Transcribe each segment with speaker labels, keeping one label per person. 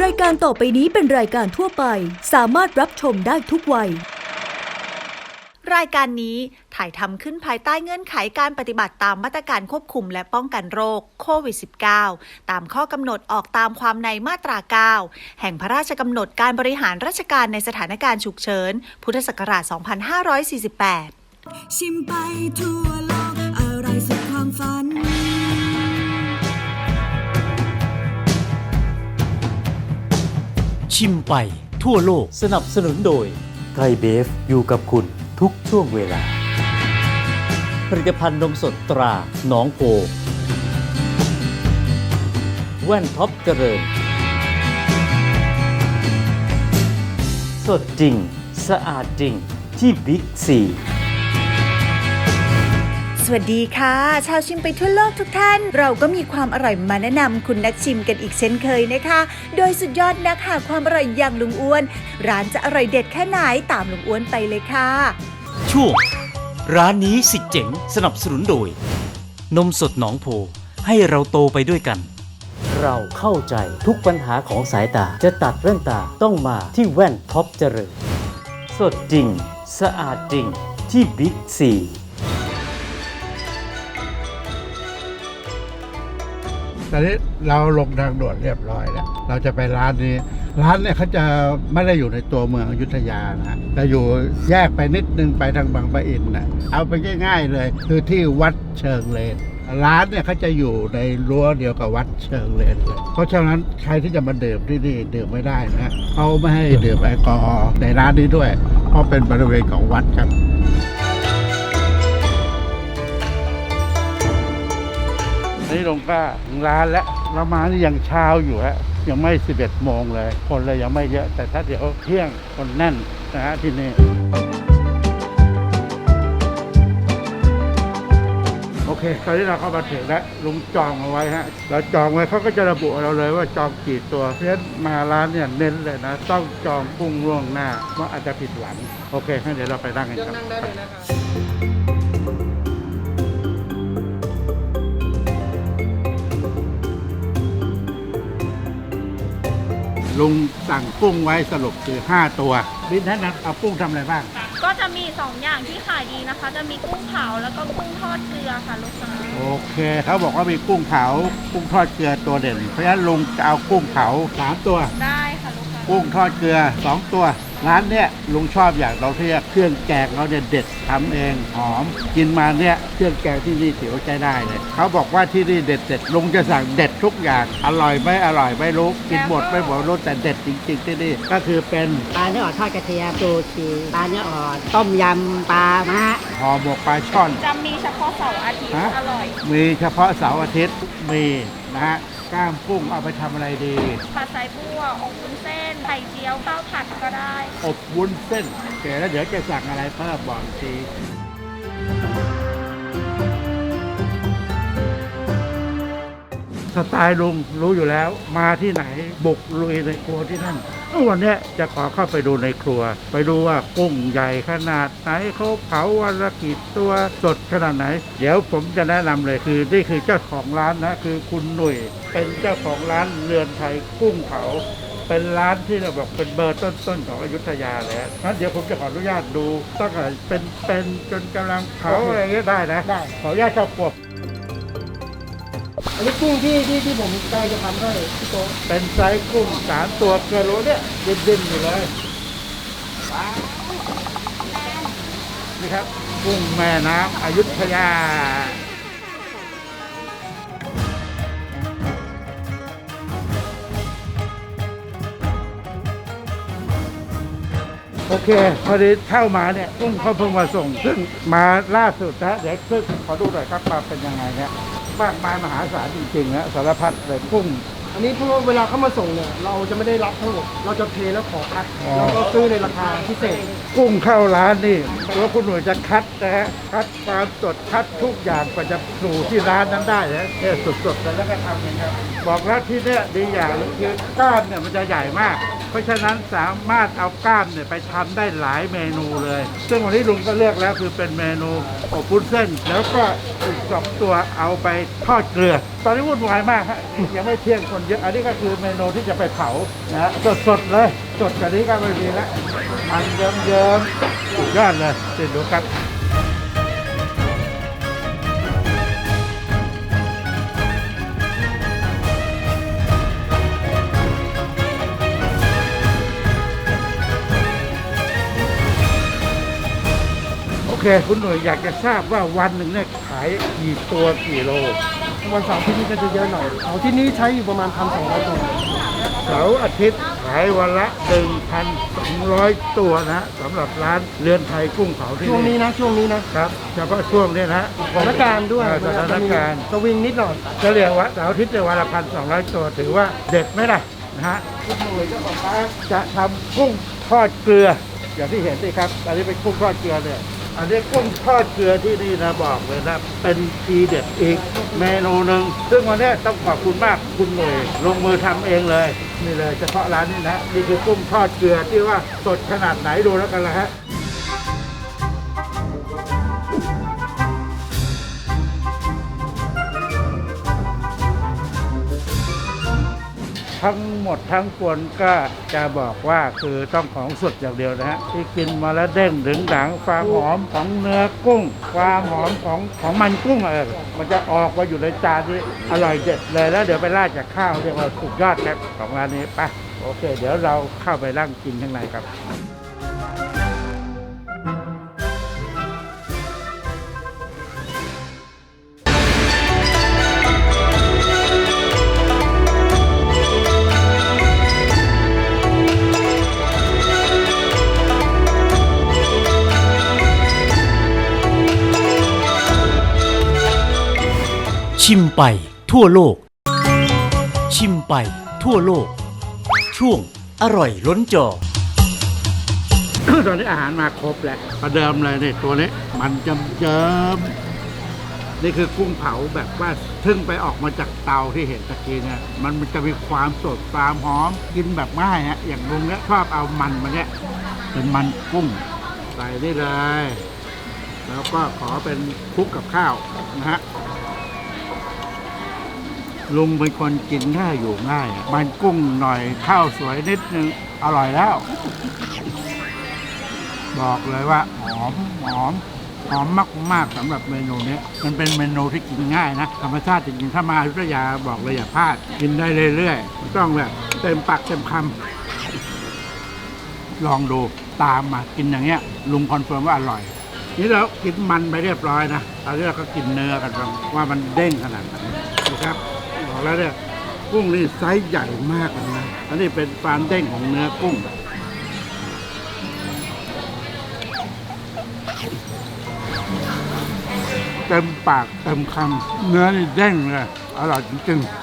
Speaker 1: รายการต่อไปนี้เป็นรายการทั่วไป สามารถรับชมได้ทุกวัย
Speaker 2: รายการนี้ถ่ายทำขึ้นภายใต้เงื่อนไขการปฏิบัติตามมาตรการควบคุมและป้องกันโรคโควิด -19 ตามข้อกำหนดออกตามความในมาตรา 9 แห่งพระราชกำหนดการบริหารราชการในสถานการณ์ฉุกเฉิน พุทธศักราช 2548
Speaker 3: ชิมไปทั่วโลกอะไรสุดความฝัน
Speaker 4: ชิมไปทั่วโลก
Speaker 5: สนับสนุนโดยไทยเบฟอยู่กับคุณทุกช่วงเวลา ผลิตภัณฑ์นมสดตราหนองโพแว่นท็อปเจริญ สดจริง สะอาดจริงที่บิ๊กซี
Speaker 2: ส วัสดีค่ะ ชาวชิมไปทั่วโลกทุกท่าน เราก็มีความอร่อยมาแนะนำคุณนักชิมกันอีกเช่นเคยนะคะ โดยสุดยอดนักหาความอร่อยอย่างลุงอ้วน ร้านจะอร่อยเด็ดแค่ไหนตามลุงอ้วนไปเลยค่ะ
Speaker 4: ช่วงร้านนี้สิเจ๋งสนับสนุนโดย นมสดหนองโพให้เราโตไปด้วยกัน
Speaker 5: เราเข้าใจทุกปัญหาของสายตาจะตัดแว่นตาต้องมาที่แว่นท็อปเจริญสดจริง สะอาดจริงที่บิ๊กซี
Speaker 6: ตอนนี้เราลงทางด่วนเรียบร้อยแล้ว เราจะไปร้านนี้ ร้านเนี่ยเขาจะไม่ได้อยู่ในตัวเมืองอยุธยานะแต่อยู่แยกไปนิดนึงไปทางบางปะอินนะเอาไปง่ายๆเลย คือที่วัดเชิงเลนร้านเนี่ยเขาจะอยู่ในรั้วเดียวกับวัดเชิงเลนเลย เพราะฉะนั้นใครที่จะมาดื่มที่นี่ดื่มไม่ได้นะเขาไม่ให้ดื่มแอลกอฮอล์ในร้านนี้ด้วย เพราะเป็นบริเวณของวัดครับ นี่ลงก็ถึงร้านแล้วเรามานี่ยังเช้าอยู่ฮะยังไม่ 11 โมงเลย คนเลยยังไม่เยอะ แต่ถ้าเดี๋ยวเที่ยงคนแน่นนะฮะที่นี่โอเค ตอนนี้เราเข้ามาถึงแล้วลุงจองเอาไว้ฮะ เราจองไว้เขาก็จะระบุเราเลยว่าจองกี่ตัวเพราะฉะนั้นมาร้านเนี่ยเน้นเลยนะ ต้องจองพุ่งล่วงหน้าเพราะอาจจะผิดหวัง โอเคงั้นเดี๋ยวเราไปนั่งกันครับลุ งสั่งกุ้งไว้สรุปคือ 5 ตัวบินท่านนัดเอากุ้งทำอะไรบ้าง
Speaker 7: ก็จะมี 2 อย่างที่ขายดีนะคะ จะมีกุ้งเผาแล้วก็กุ้งทอดเกลือค่ะลูกค้า
Speaker 6: โอเคเขาบอกว่ามีกุ้งเผากุ้งทอดเกลือตัวเด่น เพราะฉะนั้นลุงจะเอากุ้งเผา3ตัว
Speaker 7: ได้ค่ะลูกค้า
Speaker 6: กุ้งทอดเกลือ 2 ตัว ร้านเนี้ยลุงชอบอย่างเราที่เครื่องแกงเขาเนี่ยเด็ดทำเองหอม กินมาเนี่ยเครื่องแกงที่นี่ถือว่าใช้ได้เลยเขาบอกว่าที่นี่เด็ดเด็ดลุงจะสั่งเด็ดทุกอย่าง อร่อยไม่อร่อยไม่รู้กินหมดไม่หมดรู้แต่เด็ดจริงๆที่นี่ก็คือเป็น
Speaker 8: ปลาเนื้ออ่อนทอดกระเทียมซูชิปลาเนื้ออ่อนต้มยำปลามะ
Speaker 6: ห่อหมกปลาช่อน
Speaker 7: จะมีเฉพาะเสาร์อาทิตย์
Speaker 6: ฮะ
Speaker 7: อร่อย
Speaker 6: มีเฉพาะเสาร์อาทิตย์มีนะฮะ กล้ามกุ้งเอาไปทำอะไรดี
Speaker 7: ผัดไซบัวอบวุ้นเส้นไข่เจียวข้าวผัดก็ได้
Speaker 6: อบวุ้นเส้นโอเคแล้วเดี๋ยวจะสั่งอะไรเพิ่มบอกอีกที สไตล์ลุงรู้อยู่แล้ว มาที่ไหนบุกลุยในครัวที่นั่นวันเนี้ยจะขอเข้าไปดูในครัว ไปดูว่ากุ้งใหญ่ขนาดไหนเขาเผาวันละกี่ตัวสดขนาดไหน เดี๋ยวผมจะแนะนำเลยคือนี่คือเจ้าของร้านนะคือคุณหนุ่ย เป็นเจ้าของร้านเรือนไทยกุ้งเผาเป็นร้านที่เราบอกเป็นเบอร์ต้นๆของอยุธยาเลยฮะงั้นเดี๋ยวผมจะขออนุญาตดูตั้งแต่เป็นเป็นจนกำลังเผาอะไรเงี้ยได้นะ
Speaker 8: ได้
Speaker 6: ขออนุญาตเข้าครัว
Speaker 8: อั นนี้กุ้งที่ที่ที่ผมกำลังจะทำให้พี่โต
Speaker 6: เป็นไซส์กุ้งสามตัวเกลือโลเนี่ยดิ้นๆอยู่เลยนี่ครับกุ้งแม่น้ำอยุธยาโอเค พอดีเข้ามาเนี่ยกุ้งเขาเพิ่งมาส่ง ซึ่งมาล่าสุดนะเดี๋ยวซึ่งขอดูหน่อยครับมาเป็นยังไงเนี่ย มากมายมหาศาลจริงๆนะสารพัดเลยกุ้ง
Speaker 9: อันนี้เพราะว่าเวลาเขามาส่งเนี่ย เราจะไม่ได้รับทั้งหมด เราจะเทแล้วขอคัด
Speaker 6: อ๋อ
Speaker 9: แล้วก็ซื้อในราคาพิเศษ
Speaker 6: กุ้งเข้าร้านนี่แล้วคุณหน่วยจะคัดนะฮะคัดความสดคัดทุกอย่างกว่าจะสู่ที่ร้านนั้นได้นะเนี่ยสดๆเลยแล้วก็ทำเองครับ บอกแล้วที่เนี้ยดีอย่างคือกล้ามเนี่ยมันจะใหญ่มาก เพราะฉะนั้นสามารถเอากล้ามเนี่ยไปทำได้หลายเมนูเลย ซึ่งวันนี้ลุงก็เลือกแล้วคือเป็นเมนูอบปุ้นเส้น แล้วก็อีกสองตัวเอาไปทอดเกลือ ตอนนี้วุ่นวายมากฮะยังไม่เที่ยงคนเยอะอันนี้ก็คือเมนูที่จะไปเผานะฮะสดๆเลย สดกว่านี้ก็ไม่มีแล้วมันเยิ้มๆสุดยอดเลยเดี๋ยวดูครับ โอเคคุณหน่วยอยากจะทราบว่าวันหนึ่งเนี่ยขายกี่ตัวกี่โล
Speaker 9: วันเสาร์ที่นี่ก็จะเยอะหน่อยเสาร์ที่นี้ใช้อยู่ประมาณพันสองร้อยตัว
Speaker 6: เสาร์อาทิตย์ขายวันละ 1,200 ตัวนะสำหรับร้านเรือนไทยกุ้งเผาที่
Speaker 9: ช่วงนี้นะช่วงนี้นะครับ
Speaker 6: เฉพาะช่วงเนี้นะ
Speaker 9: สถานการณ์ด้วย
Speaker 6: เออสถานการณ์
Speaker 9: สวิงนิดหน่อย
Speaker 6: เฉลี่ยว่าเสาร์อาทิตย์ในยวันละพันสองร้อยตัวถือว่าเด็ดไหมล่ะนะฮะคุณหน่วยเจ้าของร้านจะทำกุ้งทอดเกลือ อย่างที่เห็นสิครับอันนี้เป็นกุ้งทอดเกลือเนี่ย อันนี้กุ้งทอดเกลือที่นี่นะบอกเลยนะเป็นทีเด็ดอีกเมนูหนึ่งซึ่งวันนี้ต้องขอบคุณมากคุณหน่วยลงมือทำเองเลยนี่เลยเฉพาะร้านนี้นะนี่คือกุ้งทอดเกลือที่ว่าสดขนาดไหนดูแล้วกันละฮะ ทั้งหมดทั้งปวนก็จะบอกว่าคือต้องของสดอย่างเดียวนะฮะที่กินมาแล้วเด้งถึงหลังความหอมของเนื้อกุ้ง ความหอมของของมันกุ้งเออมันจะออกมาอยู่ในจานที่อร่อยเด็ดเลยแล้วเดี๋ยวไปราดจากข้าวเรียกว่าสุดยอดครับของร้านนี้ไปโอเค เดี๋ยวเราเข้าไปร่างกินข้างในครับ
Speaker 4: ชิมไปทั่วโลก ชิมไปทั่วโลก ช่วงอร่อยล้นจอ
Speaker 6: ตอนนี้อาหารมาครบแล้วประเดิมเลยเนี่ยตัวนี้ มันจำเจิมนี่คือกุ้งเผาแบบว่าซึ่งไปออกมาจากเตาที่เห็นตะกี้เนี่ยมันจะมีความสดความหอมกินแบบง่ายฮะอย่างลุงเนี่ยชอบเอามันมาเนี่ยเป็นมันกุ้งใส่นี่เลย แล้วก็ขอเป็นคลุกกับข้าวนะฮะ ลุงเป็นคนกินง่ายอยู่ง่ายมันกุ้งหน่อยข้าวสวยนิดนึง อร่อยแล้ว บอกเลยว่าหอมหอมหอมมากๆสำหรับเมนูนี้มันเป็นเมนูที่กินง่ายนะ ธรรมชาติจริงๆถ้ามาอยุธยาบอกเลยอย่าพลาด กินได้เรื่อยๆไม่ต้องแบบเต็มปากเต็มคำลองดูตามมากินอย่างเงี้ย ลุงคอนเฟิร์มว่าอร่อย นี่เรากินมันไปเรียบร้อยนะตอนนี้เราก็กินเนื้อกันบ้างว่ามันเด้งขนาดไหนนะครับ แล้วเนี่ยกุ้งนี่ไซส์ใหญ่มากเลยนะอันนี้เป็นความเด้งของเนื้อกุ้งเต็มปากเต็มคำเนื้อนี่เด้งเลยอร่อยจริงๆ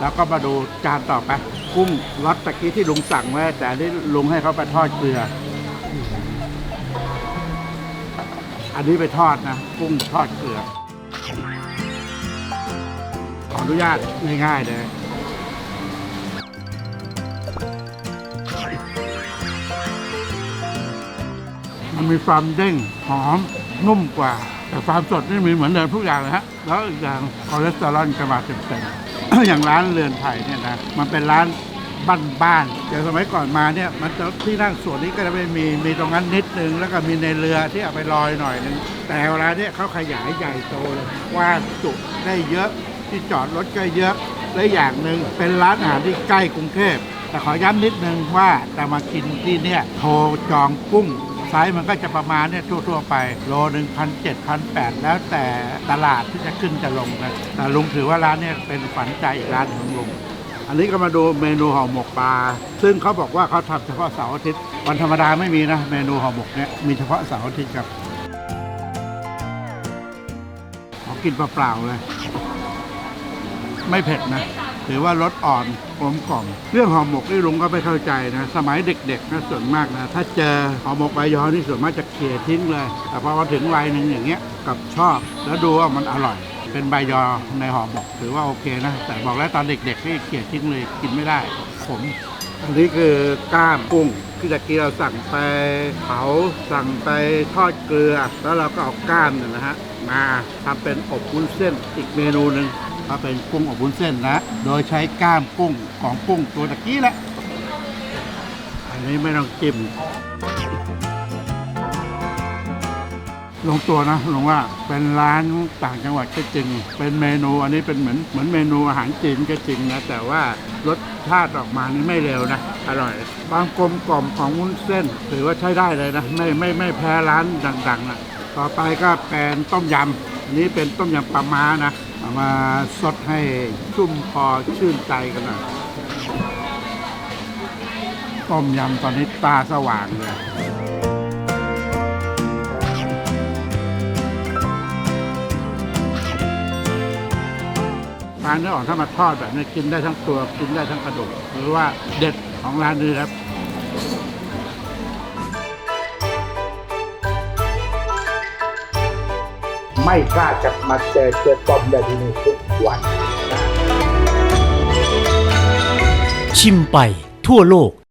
Speaker 6: แล้วก็มาดูจานต่อไป กุ้งรสตะกี้ที่ลุงสั่งไว้แต่อันนี้ลุงให้เขาไปทอดเกลือ อันนี้ไปทอดนะกุ้งทอดเกลือ ขออนุญาตง่ายๆเลยมันมีความเด้งหอมนุ่มกว่า แต่ความสดนี่มีเหมือนเดิมทุกอย่างเลยฮะแล้วอีกอย่างคอเลสเตอรอลจะมาเต็มๆอย่างร้านเรือนไทยเนี่ยนะมันเป็นร้าน บ้านๆอย่างสมัยก่อนมาเนี่ยมันจะที่นั่งส่วนนี้ก็จะไม่มีมีตรงนั้นนิดนึง แล้วก็มีในเรือที่เอาไปลอยหน่อยนึงแต่เวลาเนี่ยเขาขยายใหญ่โตเลยว่าจุได้เยอะที่จอดรถก็เยอะและอย่างหนึ่งเป็นร้านอาหารที่ใกล้กรุงเทพแต่ขอย้ำนิดนึงว่าจะมากินที่เนี่ยโทรจองกุ้งไซส์มันก็จะประมาณเนี่ยทั่ว ๆ ไป โลหนึ่งพันเจ็ดพันแปดแล้วแต่ตลาดที่จะขึ้นจะลงนะแต่ลุงถือว่าร้านเนี่ยเป็นฝันใจอีกร้านของลุง อันนี้ก็มาดูเมนูห่อหมกปลา ซึ่งเขาบอกว่าเขาทำเฉพาะเสาร์อาทิตย์ วันธรรมดาไม่มีนะ เมนูห่อหมกเนี่ยมีเฉพาะเสาร์อาทิตย์ครับขอกินเปล่าๆเลย ไม่เผ็ดนะถือว่ารสอ่อนกลมกล่อม เรื่องห่อหมกนี่ลุงก็ไม่เข้าใจนะ สมัยเด็กๆนะส่วนมากนะ ถ้าเจอห่อหมกใบยอนี่ส่วนมากจะเขี่ยทิ้งเลย แต่พอมาถึงวัยหนึ่งอย่างเงี้ยกับชอบแล้วดูว่ามันอร่อย เป็นใบยอในห่อหมกถือว่าโอเคนะ แต่บอกแล้วตอนเด็กๆนี่เขี่ยทิ้งเลยกินไม่ได้ขมอันนี้คือก้ามกุ้งที่ตะกี้เราสั่งไปเผาสั่งไปทอดเกลือ แล้วเราก็เอาก้ามเนี่ยนะฮะมาทำเป็นอบวุ้นเส้นอีกเมนูหนึ่งก็เป็นกุ้งอบวุ้นเส้นนะ โดยใช้ก้ามกุ้งของกุ้งตัวตะกี้แหละ อันนี้ไม่ต้องจิ้ม ลงตัวนะลงว่าเป็นร้านต่างจังหวัดก็จริง เป็นเมนูอันนี้เป็นเหมือนเหมือนเมนูอาหารจีนก็จริงนะแต่ว่ารสชาติออกมานี่ไม่เร็วนะอร่อยความกลมกล่อมของวุ้นเส้นถือว่าใช้ได้เลยนะไม่ไม่ไม่แพ้ร้านดังๆนะต่อไปก็เป็นต้มยำอันนี้เป็นต้มยำปลาม้านะเอามาสดให้ชุ่มคอชื่นใจกันหน่อยต้มยำตอนนี้ตาสว่างเลย ปลาเนื้ออ่อนถ้ามาทอดแบบนี้กินได้ทั้งตัวกินได้ทั้งกระดูกหรือว่าเด็ดของร้านนี้ครับ
Speaker 10: ไม่กล้าจะมาเจอเจอต้มได้ที่นี่ทุกวัน
Speaker 4: ชิมไปทั่วโลก